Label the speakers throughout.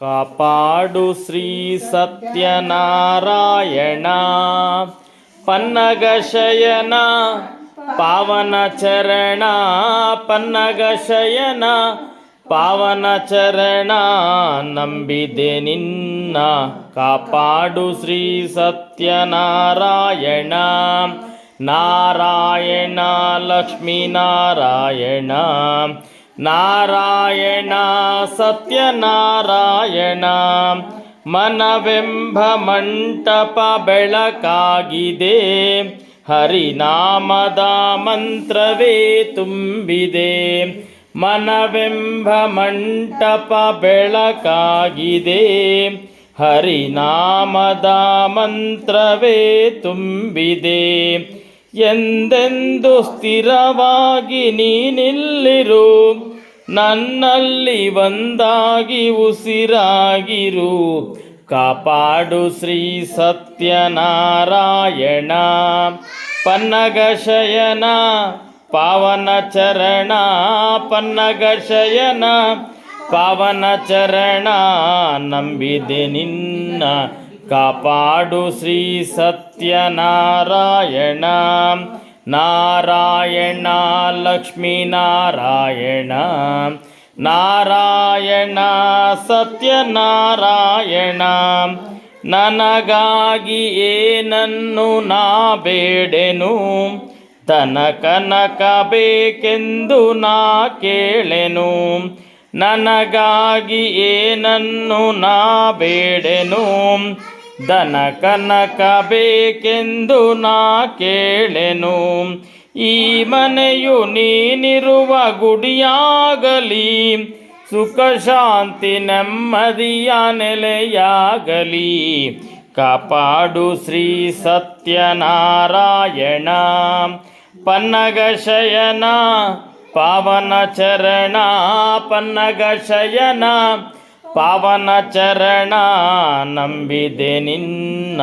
Speaker 1: ಕಾಪಾಡು ಶ್ರೀ ಸತ್ಯನಾರಾಯಣ ಪನ್ನಗ ಶಯನ ಪಾವನ ಚರಣ ಪನ್ನಗ ಶಯನ ಪಾವನ ಚರಣ ನಂಬಿದೆ ನಿನ್ನ ಕಾಪಾಡು ಶ್ರೀ ಸತ್ಯನಾರಾಯಣ ನಾರಾಯಣ ಲಕ್ಷ್ಮೀ ನಾರಾಯಣ ನಾರಾಯಣ ಸತ್ಯನಾರಾಯಣ. ಮನವೆಂಬ ಮಂಟಪ ಬೆಳಕಾಗಿದೆ. ಹರಿನಾಮದ ಮಂತ್ರವೇ ತುಂಬಿದೆ. ಮನವೆಂಬ ಮಂಟಪ ಬೆಳಕಾಗಿದೆ. ಹರಿನಾಮದ ಮಂತ್ರವೇ ತುಂಬಿದೆ. ಎಂದೆಂದು ಸ್ಥಿರವಾಗಿ ನೀನಿಲ್ಲಿರು? ನನ್ನಲ್ಲಿ ಒಂದಾಗಿ ಉಸಿರಾಗಿರು. ಕಾಪಾಡು ಶ್ರೀ ಸತ್ಯನಾರಾಯಣ. ಪನ್ನಗಶಯನ ಪಾವನ ಚರಣ ಪನ್ನಗ ಶಯನ ಪಾವನ ಚರಣ ನಂಬಿದೆ ನಿನ್ನ. ಕಾಪಾಡು ಶ್ರೀ ಸತ್ಯನಾರಾಯಣ. ನಾರಾಯಣ, ಲಕ್ಷ್ಮೀ ನಾರಾಯಣ. ನಾರಾಯಣ, ಸತ್ಯನಾರಾಯಣ. ನನಗಾಗಿ ಏನನ್ನು ನಾ ಬೇಡೆನು? ತನ ಕನಕ ಬೇಕೆಂದು ನಾ ಕೇಳೆನು? ನನಗಾಗಿ ಏನನ್ನು ನಾ ಬೇಡೆನು? ದನ ಕನಕ ಬೇಕೆಂದು ನಾ ಕೇಳೆನು. ಈ ಮನೆಯು ನೀನಿರುವ ಗುಡಿಯಾಗಲಿ ಸುಖ ಶಾಂತಿ ನೆಮ್ಮದಿಯ ನೆಲೆಯಾಗಲಿ. ಕಾಪಾಡು ಶ್ರೀ ಸತ್ಯನಾರಾಯಣ. ಪನ್ನಗ ಶಯನ ಪಾವನ ಚರಣ ಪನ್ನಗ ಶಯನ ಪಾವನ ಚರಣ ನಂಬಿದೆ ನಿನ್ನ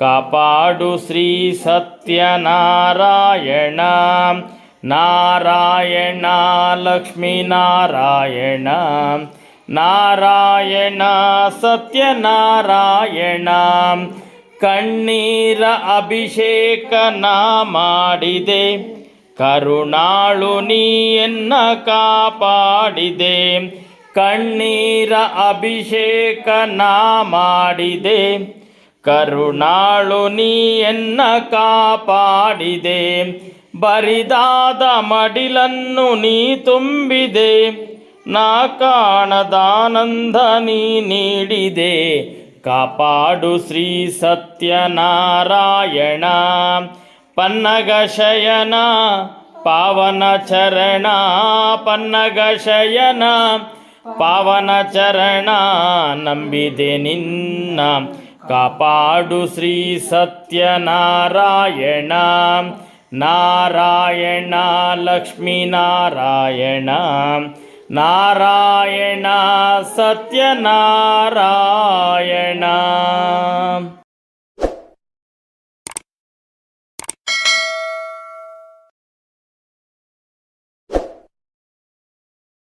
Speaker 1: ಕಾಪಾಡು ಶ್ರೀ ಸತ್ಯನಾರಾಯಣ ನಾರಾಯಣ ಲಕ್ಷ್ಮೀ ನಾರಾಯಣ ನಾರಾಯಣ ಸತ್ಯನಾರಾಯಣ ಕಣ್ಣೀರ ಅಭಿಷೇಕನ ಮಾಡಿದೆ ಕರುಣಾಳು ನೀಯನ್ನ ಕಾಪಾಡಿದೆ ಕಣ್ಣೀರ ಅಭಿಷೇಕ ನಾ ಮಾಡಿದೆ. ಕರುಣಾಳು ನೀಯನ್ನ ಕಾಪಾಡಿದೆ. ಬರಿದಾದ ಮಡಿಲನ್ನು ನೀ ತುಂಬಿದೆ. ನಾ ಕಾಣದಾನಂದ ನೀ ನೀಡಿದೆ. ಕಾಪಾಡು ಶ್ರೀ ಸತ್ಯನಾರಾಯಣ. ಪನ್ನಗ ಪಾವನ ಚರಣ, ಪನ್ನಗ ಪಾವನ ಚರಣ ನಂಬಿದೆ ನಿನ್ನ ಕಾಪಾಡು ಶ್ರೀ ಸತ್ಯನಾರಾಯಣ ನಾರಾಯಣ ಲಕ್ಷ್ಮೀ ನಾರಾಯಣ ನಾರಾಯಣ ಸತ್ಯನಾರಾಯಣ